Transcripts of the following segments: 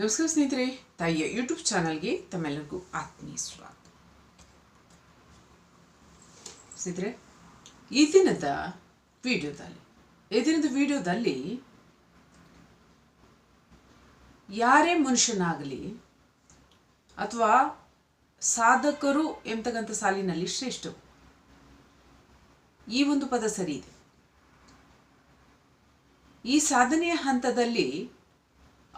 ನಮಸ್ಕಾರ ಸ್ನೇಹಿತರೆ, ತಾಯಿಯ ಯೂಟ್ಯೂಬ್ ಚಾನಲ್ಗೆ ತಮ್ಮೆಲ್ಲರಿಗೂ ಆತ್ಮೀಯ ಸ್ವಾಗತ. ಸ್ನೇಹಿತರೆ, ಈ ದಿನದ ವಿಡಿಯೋದಲ್ಲಿ, ಈ ದಿನದ ವಿಡಿಯೋದಲ್ಲಿ ಯಾರೇ ಮನುಷ್ಯನಾಗಲಿ ಅಥವಾ ಸಾಧಕರು ಎಂತಕ್ಕಂಥ ಸಾಲಿನಲ್ಲಿ ಶ್ರೇಷ್ಠ ಈ ಒಂದು ಪದ ಸರಿ ಇದೆ. ಈ ಸಾಧನೆಯ ಹಂತದಲ್ಲಿ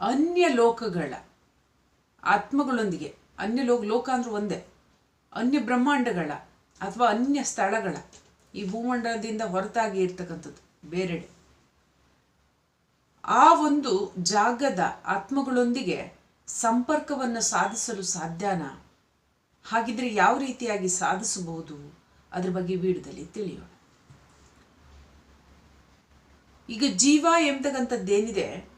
ಅನ್ಯ ಲೋಕಗಳ ಆತ್ಮಗಳೊಂದಿಗೆ, ಅನ್ಯ ಲೋಕ ಲೋಕ ಅಂದ್ರೆ ಒಂದೇ, ಅನ್ಯ ಬ್ರಹ್ಮಾಂಡಗಳ ಅಥವಾ ಅನ್ಯ ಸ್ಥಳಗಳ, ಈ ಭೂಮಂಡಲದಿಂದ ಹೊರತಾಗಿ ಇರ್ತಕ್ಕಂಥದ್ದು ಬೇರೆಡೆ. ಆ ಒಂದು ಜಾಗದ ಆತ್ಮಗಳೊಂದಿಗೆ ಸಂಪರ್ಕವನ್ನು ಸಾಧಿಸಲು ಸಾಧ್ಯನಾ? ಹಾಗಿದ್ರೆ ಯಾವ ರೀತಿಯಾಗಿ ಸಾಧಿಸಬಹುದು? ಅದ್ರ ಬಗ್ಗೆ ವಿಡಿಯೋದಲ್ಲಿ ತಿಳಿಯೋಣ. ಈಗ ಜೀವ ಎಂಬತಕ್ಕಂಥದ್ದೇನಿದೆ?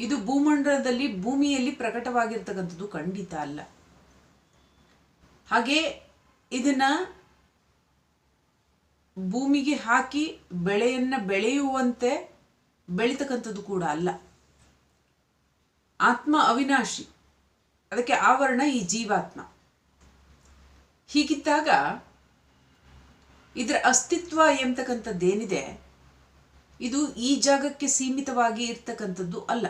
ಇದು ಭೂಮಂಡಲದಲ್ಲಿ ಭೂಮಿಯಲ್ಲಿ ಪ್ರಕಟವಾಗಿರ್ತಕ್ಕಂಥದ್ದು ಖಂಡಿತ ಅಲ್ಲ. ಹಾಗೆ ಇದನ್ನ ಭೂಮಿಗೆ ಹಾಕಿ ಬೆಳೆಯನ್ನ ಬೆಳೆಯುವಂತೆ ಬೆಳೀತಕ್ಕಂಥದ್ದು ಕೂಡ ಅಲ್ಲ. ಆತ್ಮ ಅವಿನಾಶಿ. ಅದಕ್ಕೆ ಆವರಣ ಈ ಜೀವಾತ್ಮ. ಹೀಗಿದ್ದಾಗ ಇದರ ಅಸ್ತಿತ್ವ ಎಂಬತಕ್ಕಂಥದ್ದೇನಿದೆ, ಇದು ಈ ಜಾಗಕ್ಕೆ ಸೀಮಿತವಾಗಿ ಇರ್ತಕ್ಕಂಥದ್ದು ಅಲ್ಲ.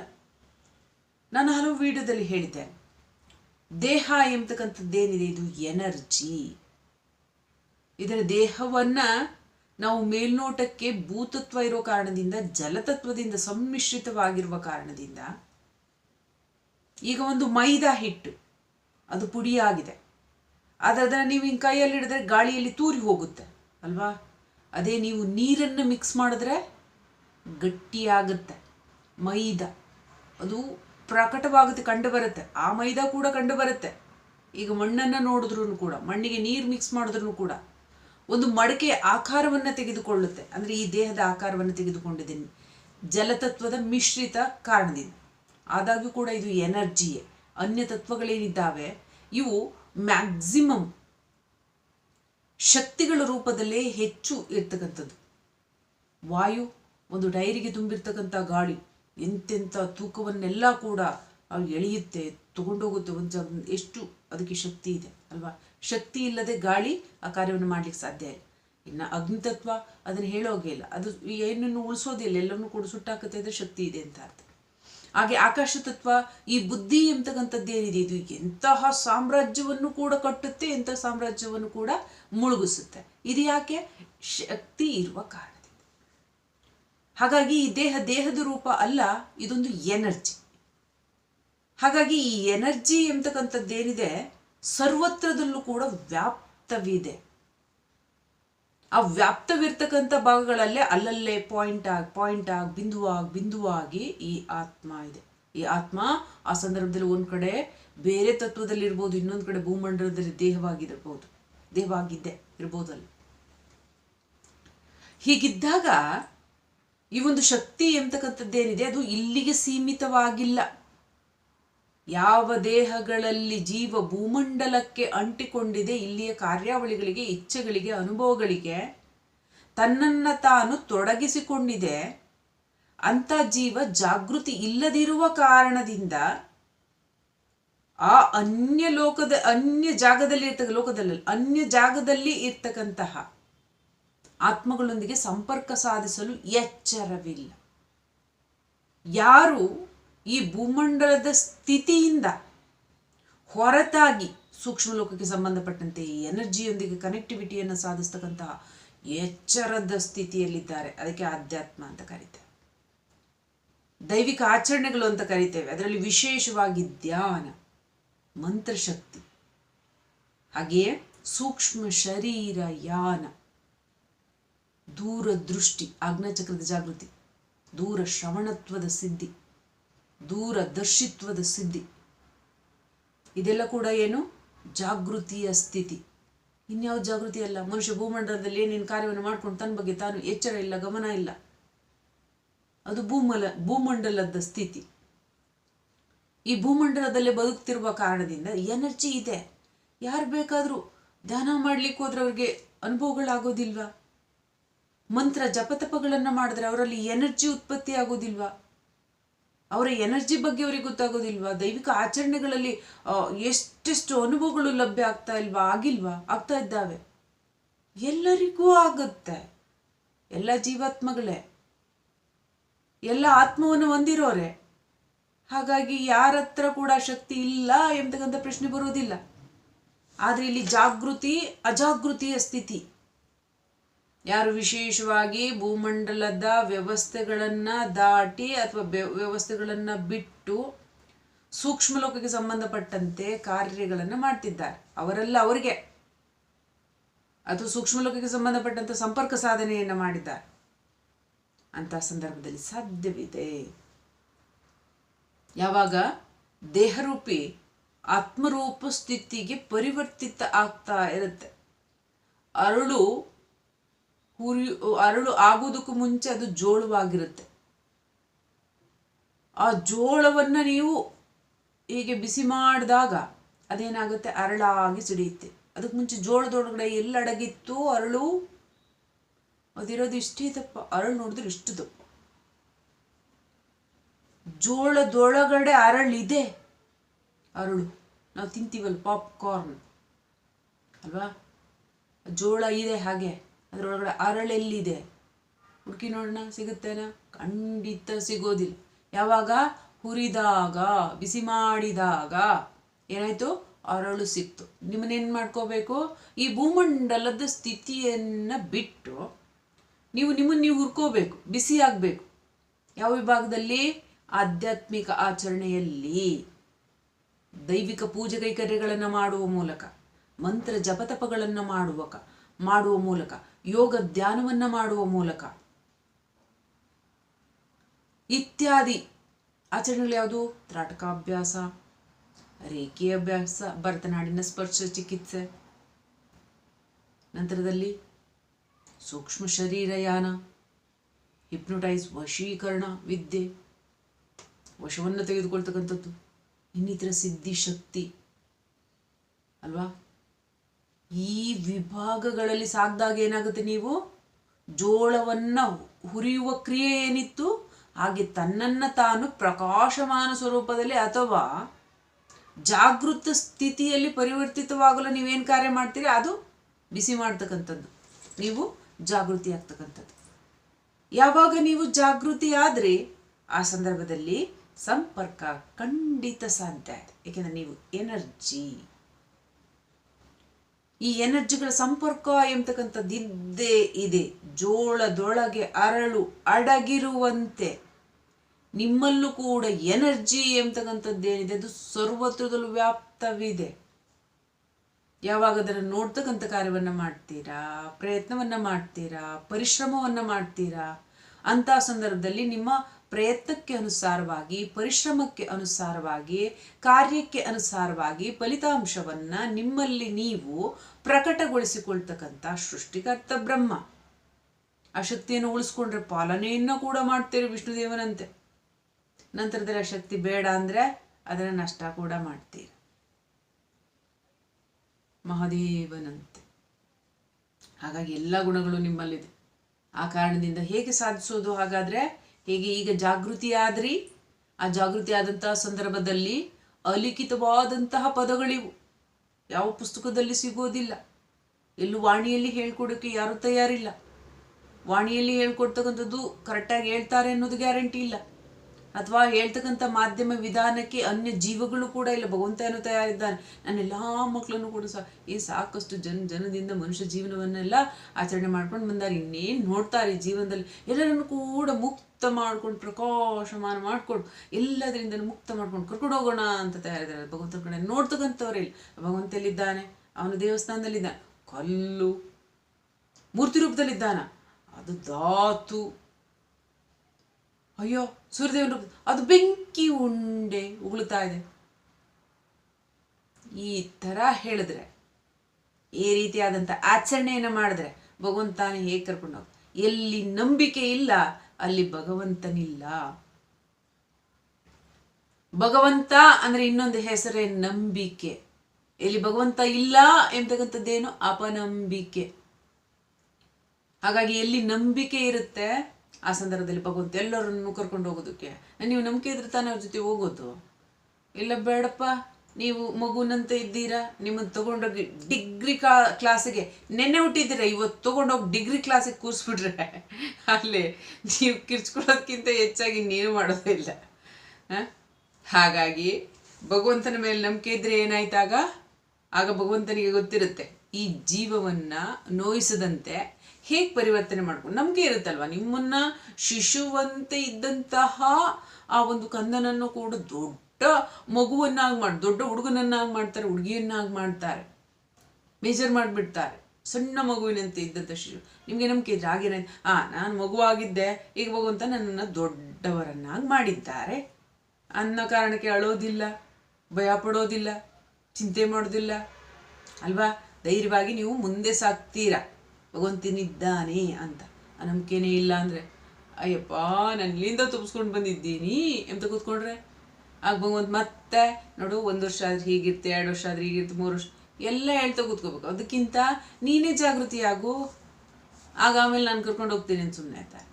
ನಾನು ಹಲವು ವಿಡಿಯೋದಲ್ಲಿ ಹೇಳಿದ್ದೆ. ದೇಹ ಎಂಬತಕ್ಕಂಥದ್ದೇನಿದೆ ಇದು ಎನರ್ಜಿ. ಇದರ ದೇಹವನ್ನ ನಾವು ಮೇಲ್ನೋಟಕ್ಕೆ ಭೂತತ್ವ ಇರೋ ಕಾರಣದಿಂದ, ಜಲತತ್ವದಿಂದ ಸಮ್ಮಿಶ್ರಿತವಾಗಿರುವ ಕಾರಣದಿಂದ, ಈಗ ಒಂದು ಮೈದಾ ಹಿಟ್ಟು, ಅದು ಪುಡಿಯಾಗಿದೆ. ಆದರೆ ಅದನ್ನು ನೀವು ಹಿಂಗೆ ಕೈಯಲ್ಲಿ ಹಿಡಿದ್ರೆ ಗಾಳಿಯಲ್ಲಿ ತೂರಿ ಹೋಗುತ್ತೆ, ಅಲ್ವಾ? ಅದೇ ನೀವು ನೀರನ್ನು ಮಿಕ್ಸ್ ಮಾಡಿದ್ರೆ ಗಟ್ಟಿಯಾಗುತ್ತೆ ಮೈದಾ. ಅದು ಪ್ರಕಟವಾಗುತ್ತೆ ಕಂಡು ಬರುತ್ತೆ ಆ ಮೈದಾ ಕೂಡ ಕಂಡು ಬರುತ್ತೆ ಈಗ ಮಣ್ಣನ್ನು ನೋಡಿದ್ರೂ ಕೂಡ, ಮಣ್ಣಿಗೆ ನೀರು ಮಿಕ್ಸ್ ಮಾಡಿದ್ರೂ ಕೂಡ ಒಂದು ಮಡಕೆ ಆಕಾರವನ್ನು ತೆಗೆದುಕೊಳ್ಳುತ್ತೆ. ಅಂದರೆ ಈ ದೇಹದ ಆಕಾರವನ್ನು ತೆಗೆದುಕೊಂಡಿದ್ದೀನಿ. ಜಲತತ್ವದ ಮಿಶ್ರಿತ ಕಾರಣದಿಂದ. ಆದಾಗ್ಯೂ ಕೂಡ ಇದು ಎನರ್ಜಿಯೇ. ಅನ್ಯ ತತ್ವಗಳೇನಿದ್ದಾವೆ? ಇವು ಮ್ಯಾಕ್ಸಿಮಮ್ ಶಕ್ತಿಗಳ ರೂಪದಲ್ಲೇ ಹೆಚ್ಚು ಇರ್ತಕ್ಕಂಥದ್ದು. ವಾಯು, ಒಂದು ಡೈರಿಗೆ ತುಂಬಿರ್ತಕ್ಕಂಥ ಗಾಳಿ. ಎಂತೆಂಥ ತೂಕವನ್ನೆಲ್ಲ ಕೂಡ ಅವು ಎಳೆಯುತ್ತೆ, ತೊಗೊಂಡೋಗುತ್ತೆ ಒಂದು ಜಾಗ ಎಷ್ಟು ಅದಕ್ಕೆ ಶಕ್ತಿ ಇದೆ, ಅಲ್ವಾ? ಶಕ್ತಿ ಇಲ್ಲದೆ ಗಾಳಿ ಆ ಕಾರ್ಯವನ್ನು ಮಾಡ್ಲಿಕ್ಕೆ ಸಾಧ್ಯ ಇಲ್ಲ. ಇನ್ನು ಅಗ್ನಿತತ್ವ ಅದನ್ನು ಹೇಳೋಗೆ ಇಲ್ಲ. ಅದು ಏನನ್ನು ಉಳಿಸೋದಿಲ್ಲ ಎಲ್ಲವನ್ನೂ ಕೂಡ ಸುಟ್ಟಾಕತ್ತೆ ಅಂದರೆ ಶಕ್ತಿ ಇದೆ ಅಂತ ಅರ್ಥ. ಹಾಗೆ ಆಕಾಶ ತತ್ವ, ಈ ಬುದ್ಧಿ ಎಂಬತಕ್ಕಂಥದ್ದೇನಿದೆ ಇದು ಎಂತಹ ಸಾಮ್ರಾಜ್ಯವನ್ನು ಕೂಡ ಕಟ್ಟುತ್ತೆ, ಎಂತಹ ಸಾಮ್ರಾಜ್ಯವನ್ನು ಕೂಡ ಮುಳುಗಿಸುತ್ತೆ. ಇದು ಯಾಕೆ? ಶಕ್ತಿ ಇರುವ ಕಾರಣದಿಂದ ಹಾಗಾಗಿ ಈ ದೇಹ ದೇಹದ ರೂಪ ಅಲ್ಲ, ಇದೊಂದು ಎನರ್ಜಿ. ಹಾಗಾಗಿ ಈ ಎನರ್ಜಿ ಎಂಬತಕ್ಕಂಥದ್ದೇನಿದೆ ಸರ್ವತ್ರದಲ್ಲೂ ಕೂಡ ವ್ಯಾಪ್ತವಿದೆ. ಆ ವ್ಯಾಪ್ತವಿರ್ತಕ್ಕಂಥ ಭಾಗಗಳಲ್ಲೇ ಅಲ್ಲಲ್ಲೇ ಪಾಯಿಂಟ್ ಆಗಿ ಪಾಯಿಂಟ್ ಆಗಿ, ಬಿಂದುವಾಗಿ ಬಿಂದುವಾಗಿ ಈ ಆತ್ಮ ಇದೆ. ಈ ಆತ್ಮ ಆ ಸಂದರ್ಭದಲ್ಲಿ ಒಂದು ಕಡೆ ಬೇರೆ ತತ್ವದಲ್ಲಿ ಇರ್ಬೋದು, ಇನ್ನೊಂದು ಕಡೆ ಭೂಮಂಡಲದಲ್ಲಿ ದೇಹವಾಗಿರಬಹುದು, ದೇಹವಾಗಿದ್ದೆ ಇರ್ಬೋದಲ್ಲ. ಹೀಗಿದ್ದಾಗ ಈ ಒಂದು ಶಕ್ತಿ ಎಂತಕ್ಕಂಥದ್ದೇನಿದೆ, ಅದು ಇಲ್ಲಿಗೆ ಸೀಮಿತವಾಗಿಲ್ಲ. ಯಾವ ದೇಹಗಳಲ್ಲಿ ಜೀವ ಭೂಮಂಡಲಕ್ಕೆ ಅಂಟಿಕೊಂಡಿದೆ, ಇಲ್ಲಿಯ ಕಾರ್ಯಾವಳಿಗಳಿಗೆ, ಇಚ್ಛೆಗಳಿಗೆ, ಅನುಭವಗಳಿಗೆ, ತನ್ನನ್ನು ತಾನು ತೊಡಗಿಸಿಕೊಂಡಿದೆ ಅಂತ ಜೀವ ಜಾಗೃತಿ ಇಲ್ಲದಿರುವ ಕಾರಣದಿಂದ ಆ ಅನ್ಯ ಲೋಕದ ಅನ್ಯ ಜಾಗದಲ್ಲಿ ಇರ್ತಕ್ಕ, ಲೋಕದಲ್ಲಿ, ಅನ್ಯ ಜಾಗದಲ್ಲಿ ಇರ್ತಕ್ಕಂತಹ ಆತ್ಮಗಳೊಂದಿಗೆ ಸಂಪರ್ಕ ಸಾಧಿಸಲು ಎಚ್ಚರವಿಲ್ಲ. ಯಾರು ಈ ಭೂಮಂಡಲದ ಸ್ಥಿತಿಯಿಂದ ಹೊರತಾಗಿ ಸೂಕ್ಷ್ಮ ಲೋಕಕ್ಕೆ ಸಂಬಂಧಪಟ್ಟಂತೆ ಎನರ್ಜಿಯೊಂದಿಗೆ ಕನೆಕ್ಟಿವಿಟಿಯನ್ನು ಸಾಧಿಸ್ತಕ್ಕಂತಹ ಎಚ್ಚರದ ಸ್ಥಿತಿಯಲ್ಲಿದ್ದಾರೆ. ಅದಕ್ಕೆ ಆಧ್ಯಾತ್ಮ ಅಂತ ಕರಿತೇವೆ. ದೈವಿಕ ಆಚರಣೆಗಳು ಅಂತ ಕರಿತೇವೆ. ಅದರಲ್ಲಿ ವಿಶೇಷವಾಗಿ ಧ್ಯಾನ, ಮಂತ್ರಶಕ್ತಿ, ಹಾಗೆಯೇ ಸೂಕ್ಷ್ಮ ಶರೀರ ಯಾನ ದೂರದೃಷ್ಟಿ ಆಜ್ಞಾಚಕ್ರದ ಜಾಗೃತಿ ದೂರ ಶ್ರವಣತ್ವದ ಸಿದ್ಧಿ, ದೂರದರ್ಶಿತ್ವದ ಸಿದ್ಧಿ. ಇದೆಲ್ಲ ಕೂಡ ಏನು? ಜಾಗೃತಿಯ ಸ್ಥಿತಿ. ಇನ್ಯಾವ ಜಾಗೃತಿ ಅಲ್ಲ? ಮನುಷ್ಯ ಭೂಮಂಡಲದಲ್ಲಿ ಏನೇನು ಕಾರ್ಯವನ್ನು ಮಾಡ್ಕೊಂಡು ತನ್ನ ಬಗ್ಗೆ ತಾನು ಎಚ್ಚರ ಇಲ್ಲ, ಗಮನ ಇಲ್ಲ. ಅದು ಭೂಮಲ, ಭೂಮಂಡಲದ ಸ್ಥಿತಿ. ಈ ಭೂಮಂಡಲದಲ್ಲೇ ಬದುಕ್ತಿರುವ ಕಾರಣದಿಂದ ಎನರ್ಜಿ ಇದೆ. ಯಾರು ಬೇಕಾದರೂ ಧ್ಯಾನ ಮಾಡ್ಲಿಕ್ಕೆ ಹೋದ್ರೆ ಅವ್ರಿಗೆ ಅನುಭವಗಳಾಗೋದಿಲ್ವಾ? ಮಂತ್ರ ಜಪತಪಗಳನ್ನು ಮಾಡಿದ್ರೆ ಅವರಲ್ಲಿ ಎನರ್ಜಿ ಉತ್ಪತ್ತಿ ಆಗೋದಿಲ್ವಾ? ಅವರ ಎನರ್ಜಿ ಬಗ್ಗೆ ಅವ್ರಿಗೆ ಗೊತ್ತಾಗೋದಿಲ್ವಾ? ದೈವಿಕ ಆಚರಣೆಗಳಲ್ಲಿ ಎಷ್ಟೆಷ್ಟು ಅನುಭವಗಳು ಲಭ್ಯ ಆಗ್ತಾ ಇಲ್ವಾ? ಆಗಿಲ್ವಾ? ಆಗ್ತಾ ಇದ್ದಾವೆ. ಎಲ್ಲರಿಗೂ ಆಗುತ್ತೆ. ಎಲ್ಲ ಜೀವಾತ್ಮಗಳೇ. ಎಲ್ಲ ಆತ್ಮವನ್ನು ಹೊಂದಿರೋರೆ. ಹಾಗಾಗಿ ಯಾರ ಹತ್ರ ಕೂಡ ಶಕ್ತಿ ಇಲ್ಲ ಎಂಬತಕ್ಕಂಥ ಪ್ರಶ್ನೆ ಬರೋದಿಲ್ಲ ಆದರೆ ಇಲ್ಲಿ ಜಾಗೃತಿ, ಅಜಾಗೃತಿಯ ಸ್ಥಿತಿ. ಯಾರು ವಿಶೇಷವಾಗಿ ಭೂಮಂಡಲದ ವ್ಯವಸ್ಥೆಗಳನ್ನು ದಾಟಿ ಅಥವಾ ವ್ಯವಸ್ಥೆಗಳನ್ನು ಬಿಟ್ಟು ಸೂಕ್ಷ್ಮ ಲೋಕಕ್ಕೆ ಸಂಬಂಧಪಟ್ಟಂತೆ ಕಾರ್ಯಗಳನ್ನು ಮಾಡ್ತಿದ್ದಾರೆ. ಅವರೆಲ್ಲ ಅವರಿಗೆ. ಅಥವಾ ಸೂಕ್ಷ್ಮ ಲೋಕಕ್ಕೆ ಸಂಬಂಧಪಟ್ಟಂತ ಸಂಪರ್ಕ ಸಾಧನೆಯನ್ನು ಮಾಡಿದ್ದಾರೆ. ಅಂತ ಸಂದರ್ಭದಲ್ಲಿ ಸಾಧ್ಯವಿದೆ. ಯಾವಾಗ ದೇಹರೂಪಿ ಆತ್ಮರೂಪ ಸ್ಥಿತಿಗೆ ಪರಿವರ್ತಿತ ಆಗ್ತಾ ಇರುತ್ತೆ. ಅರಳು ಹುರಿ ಅರಳು ಆಗೋದಕ್ಕೂ ಮುಂಚೆ ಅದು ಜೋಳವಾಗಿರುತ್ತೆ. ಆ ಜೋಳವನ್ನ ನೀವು ಹೀಗೆ ಬಿಸಿ ಮಾಡಿದಾಗ ಅದೇನಾಗುತ್ತೆ? ಅರಳಾಗಿ ಸಿಡಿಯುತ್ತೆ. ಅದಕ್ಕೆ ಮುಂಚೆ ಜೋಳದೊಳಗಡೆ ಎಲ್ಲ ಅಡಗಿತ್ತು ಅರಳು, ಅದಿರೋದು ಇಷ್ಟೇ ದಪ್ಪ ಅರಳು ನೋಡಿದ್ರೆ ಇಷ್ಟು ದಪ್ಪ ಜೋಳದೊಳಗಡೆ ಅರಳಿದೆ ಅರಳು. ನಾವು ತಿಂತೀವಲ್ಲ ಪಾಪ್ಕಾರ್ನ್. ಅಲ್ವಾ? ಜೋಳ ಇದೆ ಹಾಗೆ. ಅದರೊಳಗಡೆ ಅರಳೆಲ್ಲಿದೆ? ಹುಡುಕಿ ನೋಡೋಣ, ಸಿಗುತ್ತೇನಾ? ಖಂಡಿತ ಸಿಗೋದಿಲ್ಲ. ಯಾವಾಗ? ಹುರಿದಾಗ, ಬಿಸಿ ಮಾಡಿದಾಗ. ಏನಾಯ್ತು? ಅರಳು ಸಿಕ್ತು. ನಿಮ್ಮನ್ನೇನು ಮಾಡ್ಕೋಬೇಕು? ಈ ಭೂಮಂಡಲದ ಸ್ಥಿತಿಯನ್ನು ಬಿಟ್ಟು ನೀವು ನಿಮ್ಮನ್ನು ನೀವು ಹುರ್ಕೋಬೇಕು, ಬಿಸಿ ಆಗಬೇಕು. ಯಾವ ವಿಭಾಗದಲ್ಲಿ? ಆಧ್ಯಾತ್ಮಿಕ ಆಚರಣೆಯಲ್ಲಿ. ದೈವಿಕ ಪೂಜೆ ಕೈಕರ್ಯಗಳನ್ನು ಮಾಡುವ ಮೂಲಕ, ಮಂತ್ರ ಜಪತಪಗಳನ್ನು ಮಾಡುವ ಮಾಡುವ ಮೂಲಕ. ಯೋಗ ಧ್ಯಾನವನ್ನು ಮಾಡುವ ಮೂಲಕ. ಇತ್ಯಾದಿ ಆಚರಣೆಗಳು ಯಾವುದು? ತ್ರಾಟಕಾಭ್ಯಾಸ ರೇಖಿ ಅಭ್ಯಾಸ ಭರತನಾಡಿನ ಸ್ಪರ್ಶ, ಚಿಕಿತ್ಸೆ. ನಂತರದಲ್ಲಿ ಸೂಕ್ಷ್ಮ ಶರೀರಯಾನ, ಹಿಪ್ನೋಟೈಸ್ ವಶೀಕರಣ, ವಿದ್ಯೆ. ವಶವನ್ನು ತೆಗೆದುಕೊಳ್ತಕ್ಕಂಥದ್ದು. ಇನ್ನಿತರ ಸಿದ್ಧಿ ಶಕ್ತಿ ಅಲ್ವಾ? ಈ ವಿಭಾಗಗಳಲ್ಲಿ ಸಾಗ್ದಾಗ ಏನಾಗುತ್ತೆ ನೀವು? ಜೋಳವನ್ನ ಹುರಿಯುವ ಕ್ರಿಯೆ ಏನಿತ್ತು? ಹಾಗೆ ತನ್ನನ್ನು ತಾನು ಪ್ರಕಾಶಮಾನ ಸ್ವರೂಪದಲ್ಲಿ ಅಥವಾ ಜಾಗೃತ ಸ್ಥಿತಿಯಲ್ಲಿ ಪರಿವರ್ತಿತವಾಗಲು ನೀವೇನು ಕಾರ್ಯ ಮಾಡ್ತೀರಿ? ಅದು ಬಿಸಿ ಮಾಡ್ತಕ್ಕಂಥದ್ದು. ನೀವು ಜಾಗೃತಿ ಆಗ್ತಕ್ಕಂಥದ್ದು ಯಾವಾಗ ನೀವು ಜಾಗೃತಿ ಆದರೆ ಆ ಸಂದರ್ಭದಲ್ಲಿ ಸಂಪರ್ಕ ಖಂಡಿತ ಸಾಧ್ಯ ಇದೆ ಏಕೆಂದರೆ ನೀವು ಎನರ್ಜಿ ಈ ಎನರ್ಜಿಗಳ ಸಂಪರ್ಕ ಎಂಬತಕ್ಕಂಥದ್ದಿದ್ದೇ ಇದೆ. ಜೋಳದೊಳಗೆ ಅರಳು ಅಡಗಿರುವಂತೆ. ನಿಮ್ಮಲ್ಲೂ ಕೂಡ ಎನರ್ಜಿ ಎಂಬತಕ್ಕಂಥದ್ದೇನಿದೆ ಅದು ಸರ್ವತ್ರದಲ್ಲೂ ವ್ಯಾಪ್ತವಿದೆ. ಯಾವಾಗ ಅದನ್ನು ನೋಡ್ತಕ್ಕಂಥ ಕಾರ್ಯವನ್ನು ಮಾಡ್ತೀರಾ? ಪ್ರಯತ್ನವನ್ನು ಮಾಡ್ತೀರಾ? ಪರಿಶ್ರಮವನ್ನು ಮಾಡ್ತೀರಾ? ಅಂಥ ಸಂದರ್ಭದಲ್ಲಿ ನಿಮ್ಮ ಪ್ರಯತ್ನಕ್ಕೆ ಅನುಸಾರವಾಗಿ, ಪರಿಶ್ರಮಕ್ಕೆ ಅನುಸಾರವಾಗಿ, ಕಾರ್ಯಕ್ಕೆ ಅನುಸಾರವಾಗಿ ಫಲಿತಾಂಶವನ್ನು ನಿಮ್ಮಲ್ಲಿ ನೀವು ಪ್ರಕಟಗೊಳಿಸಿಕೊಳ್ತಕ್ಕಂಥ ಸೃಷ್ಟಿಕರ್ತ ಬ್ರಹ್ಮ. ಆ ಶಕ್ತಿಯನ್ನು ಉಳಿಸ್ಕೊಂಡ್ರೆ ಪಾಲನೆಯನ್ನು ಕೂಡ ಮಾಡ್ತೀರಿ ವಿಷ್ಣುದೇವನಂತೆ. ನಂತರದಲ್ಲಿ ಆ ಶಕ್ತಿ ಬೇಡ ಅಂದರೆ ಅದರ ನಷ್ಟ ಕೂಡ ಮಾಡ್ತೀರಿ ಮಹಾದೇವನಂತೆ. ಹಾಗಾಗಿ ಎಲ್ಲ ಗುಣಗಳು ನಿಮ್ಮಲ್ಲಿದೆ. ಆ ಕಾರಣದಿಂದ ಹೇಗೆ ಸಾಧಿಸೋದು ಹಾಗಾದರೆ ಹೇಗೆ ಈಗ ಜಾಗೃತಿ ಆದ್ರಿ? ಆ ಜಾಗೃತಿ ಆದಂತಹ ಸಂದರ್ಭದಲ್ಲಿ ಅಲಿಖಿತವಾದಂತಹ ಪದಗಳಿವು. ಯಾವ ಪುಸ್ತಕದಲ್ಲಿ ಸಿಗೋದಿಲ್ಲ. ಎಲ್ಲೂ ವಾಣಿಯಲ್ಲಿ ಹೇಳ್ಕೊಡೋಕ್ಕೆ ಯಾರೂ ತಯಾರಿಲ್ಲ. ವಾಣಿಯಲ್ಲಿ ಹೇಳ್ಕೊಡ್ತಕ್ಕಂಥದ್ದು ಕರೆಕ್ಟಾಗಿ ಹೇಳ್ತಾರೆ ಅನ್ನೋದು ಗ್ಯಾರಂಟಿ ಇಲ್ಲ. ಅಥವಾ ಹೇಳ್ತಕ್ಕಂಥ ಮಾಧ್ಯಮ ವಿಧಾನಕ್ಕೆ ಅನ್ಯ ಜೀವಗಳು ಕೂಡ ಇಲ್ಲ. ಭಗವಂತ ಏನು ತಯಾರಿದ್ದಾನೆ ನನ್ನೆಲ್ಲ ಮಕ್ಕಳನ್ನು ಕೂಡ ಸಹ ಈ ಸಾಕಷ್ಟು ಜನ, ಜನದಿಂದ ಮನುಷ್ಯ ಜೀವನವನ್ನೆಲ್ಲ ಆಚರಣೆ ಮಾಡ್ಕೊಂಡು ಬಂದಾರೆ. ಇನ್ನೇನು ನೋಡ್ತಾರೆ ಜೀವನದಲ್ಲಿ? ಎಲ್ಲರನ್ನು ಕೂಡ ಮುಕ್ತ ಮಾಡ್ಕೊಂಡು, ಪ್ರಕಾಶಮಾನ ಮಾಡಿಕೊಂಡು ಎಲ್ಲದರಿಂದ ಮುಕ್ತ ಮಾಡ್ಕೊಂಡು ಕರ್ಕೊಂಡು ಹೋಗೋಣ ಅಂತ ತಯಾರಿದ್ದಾರೆ. ಭಗವಂತನ ಕಡೆ ನೋಡ್ತಕ್ಕಂಥವ್ರೆ ಇಲ್ಲ. ಭಗವಂತ ಎಲ್ಲಿದ್ದಾನೆ? ಅವನ ದೇವಸ್ಥಾನದಲ್ಲಿದ್ದಾನೆ. ಕಲ್ಲು ಮೂರ್ತಿ ರೂಪದಲ್ಲಿದ್ದಾನ. ಅದು ಧಾತು. ಅಯ್ಯೋ ಸೂರ್ಯದೇವನ ರೂಪ ಅದು ಬೆಂಕಿ ಉಂಡೆ ಉಗುಳ್ತಾ ಇದೆ ಈ ಥರ ಹೇಳಿದ್ರೆ ಈ ರೀತಿಯಾದಂಥ ಆಚರಣೆಯನ್ನು ಮಾಡಿದ್ರೆ ಭಗವಂತನೇ ಹೇಗೆ ಕರ್ಕೊಂಡು ಎಲ್ಲಿ ನಂಬಿಕೆ ಇಲ್ಲ ಅಲ್ಲಿ ಭಗವಂತನಿಲ್ಲ ಭಗವಂತ ಅಂದ್ರೆ ಇನ್ನೊಂದು ಹೆಸರೇ ನಂಬಿಕೆ ಎಲ್ಲಿ ಭಗವಂತ ಇಲ್ಲ ಎಂಬತಕ್ಕಂಥದ್ದೇನು ಅಪನಂಬಿಕೆ ಹಾಗಾಗಿ ಎಲ್ಲಿ ನಂಬಿಕೆ ಇರುತ್ತೆ ಆ ಸಂದರ್ಭದಲ್ಲಿ ಭಗವಂತ ಎಲ್ಲರನ್ನು ಕರ್ಕೊಂಡು ಹೋಗೋದಕ್ಕೆ. ನೀವು ನಂಬಿಕೆ ಇದ್ರೆ ತಾನೇ ಅವ್ರ ಜೊತೆ ಹೋಗೋದು. ಇಲ್ಲ ಬೇಡಪ್ಪ, ನೀವು ಮಗುನಂತ ಇದ್ದೀರಾ? ನಿಮ್ಮನ್ನು ತಗೊಂಡೋಗಿ ಡಿಗ್ರಿ ಕಾ ಕ್ಲಾಸಿಗೆ ನೆನ್ನೆ ಹುಟ್ಟಿದ್ದೀರಾ? ಇವತ್ತು ತಗೊಂಡೋಗಿ ಡಿಗ್ರಿ ಕ್ಲಾಸಿಗೆ ಕೂರಿಸ್ಬಿಟ್ರೆ ಅಲ್ಲಿ ನೀವು ಕಿರ್ಚ್ಕೊಳ್ಳೋದಕ್ಕಿಂತ ಹೆಚ್ಚಾಗಿ ನೀನು ಮಾಡೋದೇ ಇಲ್ಲ. ಹಾಗಾಗಿ ಭಗವಂತನ ಮೇಲೆ ನಂಬಿಕೆ ಇದ್ರೆ ಏನಾಯ್ತಾಗ? ಆಗ ಭಗವಂತನಿಗೆ ಗೊತ್ತಿರುತ್ತೆ, ಈ ಜೀವವನ್ನು ನೋಯಿಸದಂತೆ ಹೇಗೆ ಪರಿವರ್ತನೆ ಮಾಡ್ಕೊಂಡು ನಮಗೆ ಇರುತ್ತಲ್ವ? ನಿಮ್ಮನ್ನ ಶಿಶುವಂತೆ ಇದ್ದಂತಹ ಆ ಒಂದು ಕಂದನನ್ನು ಕೂಡ ದೊಡ್ಡ ಮಗುವನ್ನಾಗಿ ಮಾಡಿ ದೊಡ್ಡ ಹುಡುಗನನ್ನಾಗಿ ಮಾಡ್ತಾರೆ, ಹುಡುಗಿಯನ್ನಾಗಿ ಮಾಡ್ತಾರೆ. ಮೇಜರ್ ಮಾಡಿಬಿಡ್ತಾರೆ. ಸಣ್ಣ ಮಗುವಿನಂತೆ ಇದ್ದಂಥ ಶಿಶು. ನಿಮಗೆ ನಂಬಿಕೆ ಜಾಗಿರ ಆ, ನಾನು ಮಗುವಾಗಿದ್ದೆ, ಈಗ ಭಗವಂತ ನನ್ನನ್ನು ದೊಡ್ಡವರನ್ನಾಗಿ ಮಾಡಿದ್ದಾರೆ. ಅನ್ನೋ ಕಾರಣಕ್ಕೆ ಅಳೋದಿಲ್ಲ, ಭಯ ಪಡೋದಿಲ್ಲ, ಚಿಂತೆ ಮಾಡೋದಿಲ್ಲ. ಅಲ್ವಾ? ಧೈರ್ಯವಾಗಿ ನೀವು ಮುಂದೆ ಸಾಗ್ತೀರಾ ಭಗವಂತನಿದ್ದಾನೆ ಅಂತ. ಆ ನಂಬಿಕೆನೇ ಇಲ್ಲ ಅಂದರೆ, ಅಯ್ಯಪ್ಪ, ನಾನು ಇಲ್ಲಿಂದ ತುಂಬಿಸ್ಕೊಂಡು ಬಂದಿದ್ದೀನಿ ಅಂತ ಕೂತ್ಕೊಂಡ್ರೆ? ಆಗ ಭಗವಂತ ಮತ್ತೆ, ನೋಡು, ಒಂದು ವರ್ಷ ಆದ್ರೆ ಹೀಗಿರ್ತೆ, ಎರಡು ವರ್ಷ ಆದ್ರೆ ಹೀಗಿರ್ತೆ, ಮೂರು ವರ್ಷ, ಎಲ್ಲ ಹೇಳ್ತಾ ಕೂತ್ಕೋಬೇಕು. ಅದಕ್ಕಿಂತ ನೀನೇ ಜಾಗೃತಿ ಆಗು ಆಗ ಆಮೇಲೆ ನಾನು ಕರ್ಕೊಂಡು ಹೋಗ್ತೀನಿ ಅಂತ ಸುಮ್ಮನೆ ಆಯ್ತಾ?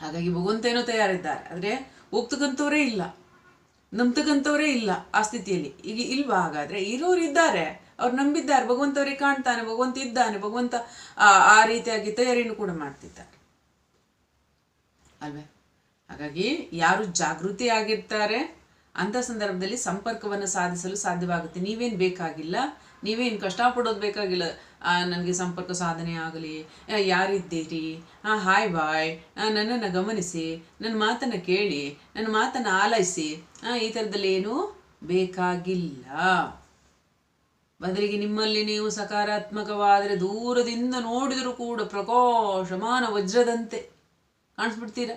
ಹಾಗಾಗಿ ಭಗವಂತ ಏನೋ ತಯಾರಿದ್ದಾರೆ. ಆದರೆ ಹೋಗ್ತಕ್ಕಂಥವರೇ ಇಲ್ಲ. ನಂಬ್ತಕ್ಕಂಥವರೇ ಇಲ್ಲ ಆ ಸ್ಥಿತಿಯಲ್ಲಿ. ಈಗ ಇಲ್ವಾ? ಹಾಗಾದ್ರೆ ಇರೋರು ಇದ್ದಾರೆ ಅವ್ರು ನಂಬಿದ್ದಾರೆ ಭಗವಂತ ಅವ್ರಿಗೆ ಕಾಣ್ತಾನೆ, ಭಗವಂತ ಇದ್ದಾನೆ, ಭಗವಂತ ಆ ರೀತಿಯಾಗಿ ತಯಾರಿನೂ ಕೂಡ ಮಾಡ್ತಿದ್ದಾರೆ. ಅಲ್ವೇ? ಹಾಗಾಗಿ ಯಾರು ಜಾಗೃತಿ ಆಗಿರ್ತಾರೆ ಅಂಥ ಸಂದರ್ಭದಲ್ಲಿ ಸಂಪರ್ಕವನ್ನು ಸಾಧಿಸಲು ಸಾಧ್ಯವಾಗುತ್ತೆ. ನೀವೇನು ಬೇಕಾಗಿಲ್ಲ, ನೀವೇನು ಕಷ್ಟಪಡೋದು ಬೇಕಾಗಿಲ್ಲ. ನನಗೆ ಸಂಪರ್ಕ ಸಾಧನೆ ಆಗಲಿ ಯಾರಿದ್ದೀರಿ ಹಾಂ ಹಾಯ್ ಬಾಯ್ ನನ್ನನ್ನು ಗಮನಿಸಿ, ನನ್ನ ಮಾತನ್ನು ಕೇಳಿ, ನನ್ನ ಮಾತನ್ನು ಆಲೈಸಿ ಈ ಥರದಲ್ಲಿ ಏನು ಬೇಕಾಗಿಲ್ಲ. ಬದಲಿಗೆ ನಿಮ್ಮಲ್ಲಿ ನೀವು ಸಕಾರಾತ್ಮಕವಾದರೆ ದೂರದಿಂದ ನೋಡಿದರೂ ಕೂಡ ಪ್ರಕೋಶಮಾನ ವಜ್ರದಂತೆ ಕಾಣಿಸ್ಬಿಡ್ತೀರ?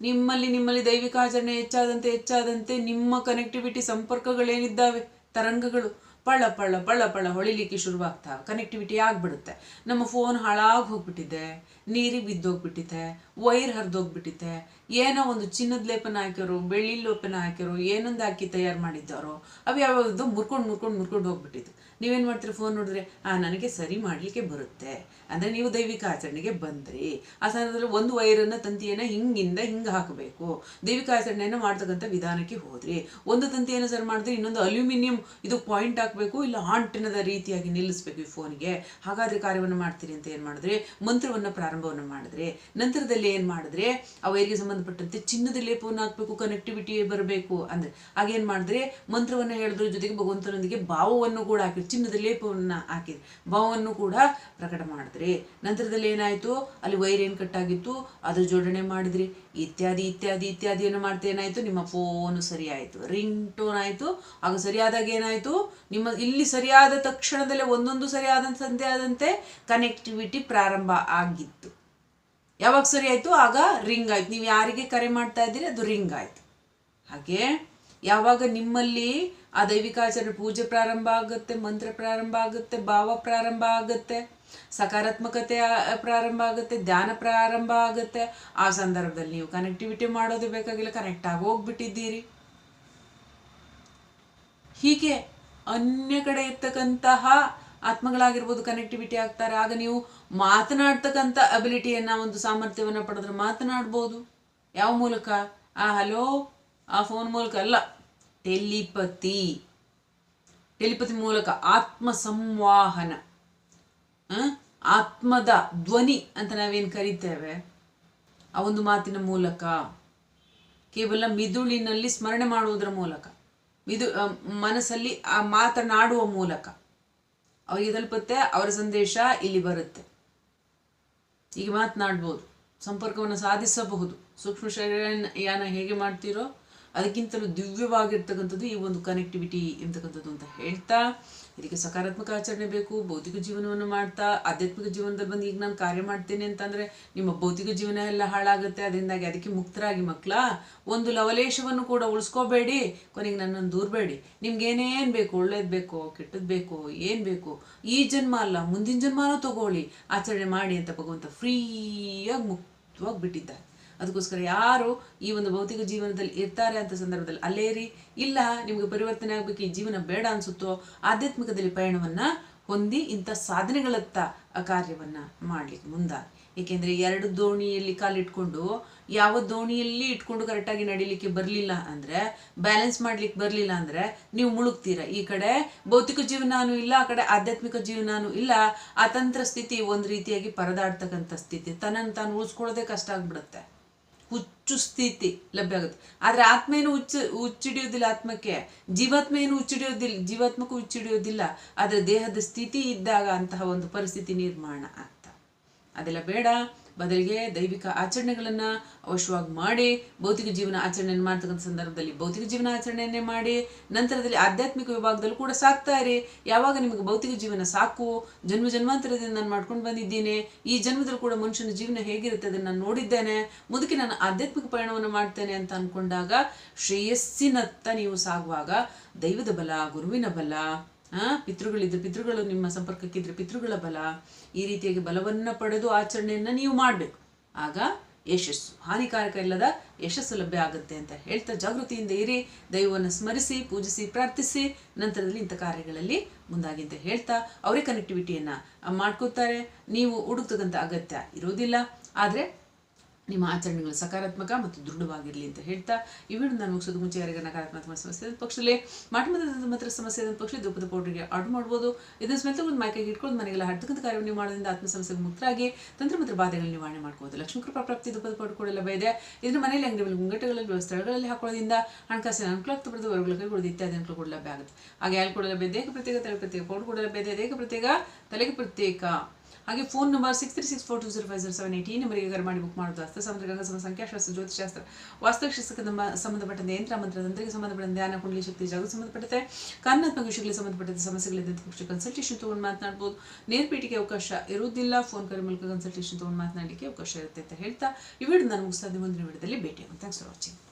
ನಿಮ್ಮಲ್ಲಿ ನಿಮ್ಮಲ್ಲಿ ದೈವಿಕ ಆಚರಣೆ ಹೆಚ್ಚಾದಂತೆ ಹೆಚ್ಚಾದಂತೆ ನಿಮ್ಮ ಕನೆಕ್ಟಿವಿಟಿ ಸಂಪರ್ಕಗಳೇನಿದ್ದಾವೆ? ತರಂಗಗಳು. ಪಳ ಪಳ ಪಳ್ಳ ಪಳ್ಳ ಹೊಳಿಲಿಕ್ಕೆ ಶುರುವಾಗ್ತಾವೆ ಕನೆಕ್ಟಿವಿಟಿ ಆಗ್ಬಿಡುತ್ತೆ. ನಮ್ಮ ಫೋನ್ ಹಾಳಾಗಿ ಹೋಗ್ಬಿಟ್ಟಿದೆ. ನೀರಿಗೆ ಬಿದ್ದೋಗ್ಬಿಟ್ಟಿದೆ, ವೈರ್ ಹರಿದೋಗ್ಬಿಟ್ಟಿದೆ, ಏನೋ ಒಂದು ಚಿನ್ನದ ಲೇಪನ ಹಾಕ್ಯಾರೋ ಬೆಳ್ಳಿ ಲೇಪನ ಹಾಕ್ಯಾರೋ ಏನೊಂದು ಹಾಕಿ ತಯಾರು ಮಾಡಿದ್ದಾರೋ, ಅವು ಯಾವ್ಯಾವುದು ಮುರ್ಕೊಂಡು ಮುರ್ಕೊಂಡು ಮುರ್ಕೊಂಡು ಹೋಗ್ಬಿಟ್ಟಿದ್ದು. ನೀವೇನು ಮಾಡ್ತೀರಿ ಫೋನ್ ನೋಡಿದ್ರೆ, ಆ, ನನಗೆ ಸರಿ ಮಾಡಲಿಕ್ಕೆ ಬರುತ್ತೆ. ಅಂದರೆ ನೀವು ದೈವಿಕ ಆಚರಣೆಗೆ ಬಂದ್ರಿ. ಆ ಸಂದರ್ಭದಲ್ಲಿ ಒಂದು ವೈರನ್ನು ತಂತಿಯನ್ನು ಹಿಂಗಿಂದ ಹಿಂಗೆ ಹಾಕಬೇಕು. ದೈವಿಕ ಆಚರಣೆಯನ್ನು ಮಾಡ್ತಕ್ಕಂಥ ವಿಧಾನಕ್ಕೆ ಹೋದ್ರಿ. ಒಂದು ತಂತಿಯನ್ನು ಸರಿ ಮಾಡಿದ್ರೆ ಇನ್ನೊಂದು ಅಲ್ಯೂಮಿನಿಯಂ ಇದು ಪಾಯಿಂಟ್ ಹಾಕಬೇಕು, ಇಲ್ಲ ಆಂಟನದ ರೀತಿಯಾಗಿ ನಿಲ್ಲಿಸ್ಬೇಕು ಈ ಫೋನ್ಗೆ ಹಾಗಾದರೆ ಕಾರ್ಯವನ್ನು ಮಾಡ್ತೀರಿ ಅಂತ ಏನು ಮಾಡಿದ್ರೆ? ಮಂತ್ರವನ್ನು ಪ್ರಾರಂಭವನ್ನು ಮಾಡಿದ್ರೆ, ನಂತರದಲ್ಲಿ ಏನು ಮಾಡಿದ್ರೆ, ಆ ವೈರ್ಗೆ ಸಂಬಂಧಪಟ್ಟಂತೆ ಚಿನ್ನದ ಲೇಪವನ್ನು ಹಾಕಬೇಕು ಕನೆಕ್ಟಿವಿಟಿ ಬರಬೇಕು ಅಂದರೆ ಆಗೇನು ಮಾಡಿದ್ರೆ ಮಂತ್ರವನ್ನು ಹೇಳಿದ್ರ ಜೊತೆಗೆ ಭಗವಂತನೊಂದಿಗೆ ಭಾವವನ್ನು ಕೂಡ ಹಾಕಿ ಚಿನ್ನದ ಲೇಪವನ್ನು ಹಾಕಿದ್ರು. ಭಾವವನ್ನು ಕೂಡ ಪ್ರಕಟ ಮಾಡಿದ್ರಿ, ನಂತರದಲ್ಲಿ ಏನಾಯಿತು? ಅಲ್ಲಿ ವೈರ್ ಏನು ಕಟ್ಟಾಗಿತ್ತು ಅದು ಜೋಡಣೆ ಮಾಡಿದ್ರಿ. ಇತ್ಯಾದಿ ಇತ್ಯಾದಿ ಇತ್ಯಾದಿಯನ್ನು ಮಾಡ್ತಾ ಏನಾಯಿತು? ನಿಮ್ಮ ಫೋನು ಸರಿಯಾಯಿತು. ರಿಂಗ್ ಟೋನ್ ಆಯಿತು. ಆಗ ಸರಿಯಾದಾಗ ಏನಾಯಿತು? ನಿಮ್ಮ, ಇಲ್ಲಿ ಸರಿಯಾದ ತಕ್ಷಣದಲ್ಲೇ ಒಂದೊಂದು ಸರಿಯಾದ ಸಂತೆ ಆದಂತೆ ಕನೆಕ್ಟಿವಿಟಿ ಪ್ರಾರಂಭ ಆಗಿತ್ತು. ಯಾವಾಗ ಸರಿ ಆಯಿತು ಆಗ ರಿಂಗ್ ಆಯಿತು. ನೀವು ಯಾರಿಗೆ ಕರೆ ಮಾಡ್ತಾ ಇದ್ದೀರಿ? ಅದು ರಿಂಗ್ ಆಯಿತು. ಹಾಗೆ ಯಾವಾಗ ನಿಮ್ಮಲ್ಲಿ ಆ ದೈವಿಕಾಚರಣೆ ಪೂಜೆ ಪ್ರಾರಂಭ ಆಗುತ್ತೆ, ಮಂತ್ರ ಪ್ರಾರಂಭ ಆಗುತ್ತೆ, ಭಾವ ಪ್ರಾರಂಭ ಆಗುತ್ತೆ? ಸಕಾರಾತ್ಮಕತೆ ಪ್ರಾರಂಭ ಆಗುತ್ತೆ, ಧ್ಯಾನ ಪ್ರಾರಂಭ ಆಗುತ್ತೆ. ಆ ಸಂದರ್ಭದಲ್ಲಿ ನೀವು ಕನೆಕ್ಟಿವಿಟಿ ಮಾಡೋದು ಬೇಕಾಗಿಲ್ಲ ಕನೆಕ್ಟ್ ಆಗಿ ಹೋಗ್ಬಿಟ್ಟಿದ್ದೀರಿ. ಹೀಗೆ ಅನ್ಯ ಕಡೆ ಇರ್ತಕ್ಕಂತಹ ಆತ್ಮಗಳಾಗಿರ್ಬೋದು ಕನೆಕ್ಟಿವಿಟಿ ಆಗ್ತಾರೆ. ಆಗ ನೀವು ಮಾತನಾಡ್ತಕ್ಕಂಥ ಅಬಿಲಿಟಿಯನ್ನ ಒಂದು ಸಾಮರ್ಥ್ಯವನ್ನು ಪಡೆದ್ರೆ ಮಾತನಾಡ್ಬೋದು. ಯಾವ ಮೂಲಕ? ಆ ಹಲೋ ಆ ಫೋನ್ ಮೂಲಕ ಅಲ್ಲ ಟೆಲಿಪತಿ ಟೆಲಿಪತಿ ಮೂಲಕ ಆತ್ಮ ಸಂವಾಹನ? ಆತ್ಮದ ಧ್ವನಿ ಅಂತ ನಾವೇನು ಕರಿತೇವೆ? ಆ ಒಂದು ಮಾತಿನ ಮೂಲಕ. ಕೇವಲ ಮಿದುಳಿನಲ್ಲಿ ಸ್ಮರಣೆ ಮಾಡುವುದರ ಮೂಲಕ. ಮಿದು ಮನಸ್ಸಲ್ಲಿ ಆ ಮಾತನಾಡುವ ಮೂಲಕ. ಅವರಿಗೆ ತಲುಪುತ್ತೆ, ಅವರ ಸಂದೇಶ ಇಲ್ಲಿ ಬರುತ್ತೆ. ಈಗ ಮಾತನಾಡ್ಬೋದು. ಸಂಪರ್ಕವನ್ನು ಸಾಧಿಸಬಹುದು. ಸೂಕ್ಷ್ಮ ಶರೀರ ಯಾನ ಹೇಗೆ ಮಾಡ್ತೀರೋ ಅದಕ್ಕಿಂತಲೂ ದಿವ್ಯವಾಗಿರ್ತಕ್ಕಂಥದ್ದು ಈ ಒಂದು ಕನೆಕ್ಟಿವಿಟಿ ಇರ್ತಕ್ಕಂಥದ್ದು ಅಂತ ಹೇಳ್ತಾ ಇದಕ್ಕೆ ಸಕಾರಾತ್ಮಕ ಆಚರಣೆ ಬೇಕು, ಭೌತಿಕ ಜೀವನವನ್ನು ಮಾಡ್ತಾ, ಆಧ್ಯಾತ್ಮಿಕ ಜೀವನದಲ್ಲಿ ಬಂದು ಈಗ ನಾನು ಕಾರ್ಯ ಮಾಡ್ತೇನೆ ಅಂತಂದರೆ ನಿಮ್ಮ ಭೌತಿಕ ಜೀವನ ಎಲ್ಲ ಹಾಳಾಗುತ್ತೆ, ಅದರಿಂದಾಗಿ ಅದಕ್ಕೆ ಮುಕ್ತರಾಗಿ ಮಕ್ಕಳ, ಒಂದು ಲವಲೇಶವನ್ನು ಕೂಡ ಉಳಿಸ್ಕೋಬೇಡಿ, ಕೊನೆಗೆ ನನ್ನನ್ನು ದೂರಬೇಡಿ. ನಿಮ್ಗೇನೇನು ಬೇಕು, ಒಳ್ಳೇದು ಬೇಕೋ ಕೆಟ್ಟದ್ದು ಬೇಕೋ, ಏನು ಬೇಕು, ಈ ಜನ್ಮ ಅಲ್ಲ, ಮುಂದಿನ ಜನ್ಮನೂ ತಗೊಳ್ಳಿ, ಆಚರಣೆ ಮಾಡಿ ಅಂತ ಭಗವಂತ ಫ್ರೀಯಾಗಿ ಮುಕ್ತವಾಗಿ ಬಿಟ್ಟಿದ್ದಾರೆ. ಅದಕ್ಕೋಸ್ಕರ ಯಾರು ಈ ಒಂದು ಭೌತಿಕ ಜೀವನದಲ್ಲಿ ಇರ್ತಾರೆ ಅಂತ ಸಂದರ್ಭದಲ್ಲಿ ಅಲ್ಲೇರಿ ಇಲ್ಲ, ನಿಮಗೆ ಪರಿವರ್ತನೆ ಆಗಬೇಕು, ಈ ಜೀವನ ಬೇಡ ಅನ್ಸುತ್ತೋ, ಆಧ್ಯಾತ್ಮಿಕದಲ್ಲಿ ಪಯಣವನ್ನು ಹೊಂದಿ ಇಂಥ ಸಾಧನೆಗಳತ್ತ ಆ ಕಾರ್ಯವನ್ನು ಮಾಡಲಿಕ್ಕೆ ಮುಂದಾಗಿ. ಏಕೆಂದರೆ ಎರಡು ದೋಣಿಯಲ್ಲಿ ಕಾಲಿಟ್ಕೊಂಡು, ಯಾವ ದೋಣಿಯಲ್ಲಿ ಇಟ್ಕೊಂಡು ಕರೆಕ್ಟಾಗಿ ನಡಿಲಿಕ್ಕೆ ಬರಲಿಲ್ಲ ಅಂದರೆ ಬ್ಯಾಲೆನ್ಸ್ ಮಾಡ್ಲಿಕ್ಕೆ ಬರಲಿಲ್ಲ ಅಂದರೆ, ನೀವು ಮುಳುಗ್ತೀರ. ಈ ಕಡೆ ಭೌತಿಕ ಜೀವನಾನು ಇಲ್ಲ, ಆ ಕಡೆ ಆಧ್ಯಾತ್ಮಿಕ ಜೀವನಾನು ಇಲ್ಲ. ಅತಂತ್ರ ಸ್ಥಿತಿ ಒಂದು ರೀತಿಯಾಗಿ ಪರದಾಡ್ತಕ್ಕಂಥ ಸ್ಥಿತಿ. ತನ್ನನ್ನು ತಾನು ಉಳಿಸ್ಕೊಳ್ಳೋದೇ ಕಷ್ಟ ಆಗ್ಬಿಡುತ್ತೆ. ಹುಚ್ಚು ಸ್ಥಿತಿ ಲಭ್ಯ ಆಗುತ್ತೆ ಆದರೆ ಆತ್ಮ ಏನು ಹುಚ್ಚು ಹುಚ್ಚಿಡಿಯೋದಿಲ್ಲ ಆತ್ಮಕ್ಕೆ. ಜೀವಾತ್ಮ ಏನು ಹುಚ್ಚಿಡಿಯೋದಿಲ್ಲ ಜೀವಾತ್ಮಕ್ಕೂ ಹುಚ್ಚಿಡಿಯೋದಿಲ್ಲ ಆದರೆ ದೇಹದ ಸ್ಥಿತಿ ಇದ್ದಾಗ ಅಂತಹ ಒಂದು ಪರಿಸ್ಥಿತಿ ನಿರ್ಮಾಣ ಆಗ್ತಾ. ಅದೆಲ್ಲ ಬೇಡ. ಬದಲಿಗೆ ದೈವಿಕ ಆಚರಣೆಗಳನ್ನು ಅವಶ್ಯವಾಗಿ ಮಾಡಿ, ಭೌತಿಕ ಜೀವನ ಆಚರಣೆಯನ್ನು ಮಾಡ್ತಕ್ಕಂಥ ಸಂದರ್ಭದಲ್ಲಿ ಭೌತಿಕ ಜೀವನ ಆಚರಣೆಯನ್ನೇ ಮಾಡಿ, ನಂತರದಲ್ಲಿ ಆಧ್ಯಾತ್ಮಿಕ ವಿಭಾಗದಲ್ಲೂ ಕೂಡ ಸಾಕ್ತಾರೆ ಯಾವಾಗ ನಿಮಗೆ ಭೌತಿಕ ಜೀವನ ಸಾಕು? ಜನ್ಮ ಜನ್ಮಾಂತರದಿಂದ ನಾನು ಮಾಡ್ಕೊಂಡು ಬಂದಿದ್ದೀನಿ. ಈ ಜನ್ಮದಲ್ಲಿ ಕೂಡ ಮನುಷ್ಯನ ಜೀವನ ಹೇಗಿರುತ್ತೆ ಅದನ್ನು ನಾನು ನೋಡಿದ್ದೇನೆ. ಮುದುಕಿ ನಾನು ಆಧ್ಯಾತ್ಮಿಕ ಪಯಣವನ್ನು ಮಾಡ್ತೇನೆ ಅಂತ ಅಂದ್ಕೊಂಡಾಗ ಶ್ರೇಯಸ್ಸಿನತ್ತ ನೀವು ಸಾಗುವಾಗ ದೈವದ ಬಲ, ಗುರುವಿನ ಬಲ. ಆ? ಪಿತೃಗಳಿದ್ರೆ ಪಿತೃಗಳು ನಿಮ್ಮ ಸಂಪರ್ಕಕ್ಕಿದ್ರೆ ಪಿತೃಗಳ ಬಲ. ಈ ರೀತಿಯಾಗಿ ಬಲವನ್ನು ಪಡೆದು ಆಚರಣೆಯನ್ನು ನೀವು ಮಾಡಬೇಕು. ಆಗ ಯಶಸ್ಸು. ಹಾನಿಕಾರಕ ಇಲ್ಲದ ಯಶಸ್ಸು ಲಭ್ಯ ಆಗುತ್ತೆ ಅಂತ ಹೇಳ್ತಾ ಜಾಗೃತಿಯಿಂದ ಇರಿ, ದೈವವನ್ನು ಸ್ಮರಿಸಿ, ಪೂಜಿಸಿ, ಪ್ರಾರ್ಥಿಸಿ, ನಂತರದಲ್ಲಿ ಇಂಥ ಕಾರ್ಯಗಳಲ್ಲಿ ಮುಂದಾಗಿ ಅಂತ ಹೇಳ್ತಾ ಅವರೇ ಕನೆಕ್ಟಿವಿಟಿಯನ್ನು ಮಾಡ್ಕೋತಾರೆ ನೀವು ಹುಡುಕ್ತಕ್ಕಂಥ ಅಗತ್ಯ ಇರೋದಿಲ್ಲ. ಆದರೆ ನಿಮ್ಮ ಆಚರಣೆಗಳು ಸಕಾರಾತ್ಮಕ ಮತ್ತು ದೃಢವಾಗಿರಲಿ ಅಂತ ಹೇಳ್ತಾ ಈ ವಿಡಿಯೋ ನಾನು ಮುಗಿಸೋದು ಮುಂಚೆ ಯಾರಿಗೆ ನಕಾರಾತ್ಮಕ ಸಮಸ್ಯೆ ಇದ್ದ ಪಕ್ಷದಲ್ಲಿ ಮಾಟಮದ ಮಾತ್ರ ಸಮಸ್ಯೆ ಇದ್ದ ಪಕ್ಷ ಧೂಪದ ಪೌಡ್ರಿಗೆ ಆರ್ಡರ್ ಮಾಡ್ಬೋದು. ಇದನ್ನ ಸ್ಮೆಲ್ ಒಂದು ಮೈಕೈಗೆ ಇಟ್ಕೊಂಡು ಮನೆಗೆಲ್ಲ ಹಡ್ತಕ್ಕಂಥ ಕಾರ್ಯವನ್ನು ಮಾಡೋದ್ರಿಂದ ಆತ್ಮ ಸಮಸ್ಯೆಗೆ ಮುಕ್ತರಾಗಿ ತಂತ್ರ ಮತ್ತು ಬಾಧೆಗಳನ್ನು ನಿವಾರಣೆ ಮಾಡ್ಕೋದು ಲಕ್ಷ್ಮೀ ಕೃಪಾ ಪ್ರಾಪ್ತಿ ಧೂಪದ ಪೌಡರ್ ಕೂಡ ಇದೆ. ಇದನ್ನು ಮನೆಯಲ್ಲಿ ಅಂಗಡಿಗಳಲ್ಲಿ ಮುಂಗಟ್ಟಗಳಲ್ಲಿ ಸ್ಥಳಗಳಲ್ಲಿ ಹಾಕೋದ್ರಿಂದ ಹಣಕಾಸಿನ ಅನುಕೂಲ ಆಗ್ತಬಾರ್ದು ವರ್ಗಗಳ ಕೈಗೊಳ್ಳೋದು ಇತ್ಯಾದಿ ಅನುಕೂಲ ಕೂಡ ಲಭ್ಯ ಆಗುತ್ತೆ. ಹಾಗೆ ಹಾಲು ಕೂಡ ಲಭ್ಯ ದೇಹ ಪ್ರತ್ಯೇಕ, ತಲೆ ಪ್ರತ್ಯೇಕ, ಪೌಡರ್ ಕೂಡ ಲಭ್ಯ ಇದೆ. ದೇಹ ಪ್ರತ್ಯೇಕ, ತಲೆಗೆ ಪ್ರತ್ಯೇಕ ಹಾಗೆ phone number six three six four two zero five zero seven eight ಈ ನಂಬರಿಗೆ ಕರೆ ಮಾಡಿ ಬುಕ್ ಮಾಡೋದು ಅಸ್ತ ಸಮುದ್ರ ಸಂಖ್ಯಾಶಾಸ್ತ್ರ ಜ್ಯೋತಿಶಾಸ್ತ್ರ ವಾಸ್ತುಶಾಸ್ತ್ರಕ್ಕೆ ನಮ್ಮ ಸಂಬಂಧಪಟ್ಟಂತೆ ಯಂತ್ರ ಮಂತ್ರ ತಂತ್ರಕ್ಕೆ ಸಂಬಂಧಪಟ್ಟಂತೆ ಧ್ಯಾನ, ಕುಂಡಲಿ, ಶಕ್ತಿ ಜಾಗಕ್ಕೆ ಸಂಬಂಧಪಟ್ಟಂತೆ, ಕಾರಣಾತ್ಮಕ ವಿಷಯಗಳಿಗೆ ಸಂಬಂಧಪಟ್ಟಂತೆ ಸಮಸ್ಯೆಗಳಿದ್ದಂತೆ ಪಕ್ಷ ಕನ್ಸಲ್ಟೇಷನ್ ತೊಗೊಂಡು ಮಾತನಾಡ್ಬೋದು. ನೇರ್ಪೇಟಿಗೆ ಅವಕಾಶ ಇರುವುದಿಲ್ಲ ಫೋನ್ ಕರೆ ಮೂಲಕ ಕನ್ಸಲ್ಟೇಷನ್ ತೊಗೊಂಡು ಮಾತನಾಡಲಿಕ್ಕೆ ಅವಕಾಶ ಇರುತ್ತೆ ಅಂತ ಹೇಳ್ತಾ, ಈ ವಿಡಿಯೋ ನಾನು ಮುಗಿಸ್ತಾ ಮುಂದಿನ ವಿಡಿಯೋದಲ್ಲಿ ಭೇಟಿ ಥ್ಯಾಂಕ್ಸ್ ಫಾರ್ ವಾಚಿಂಗ್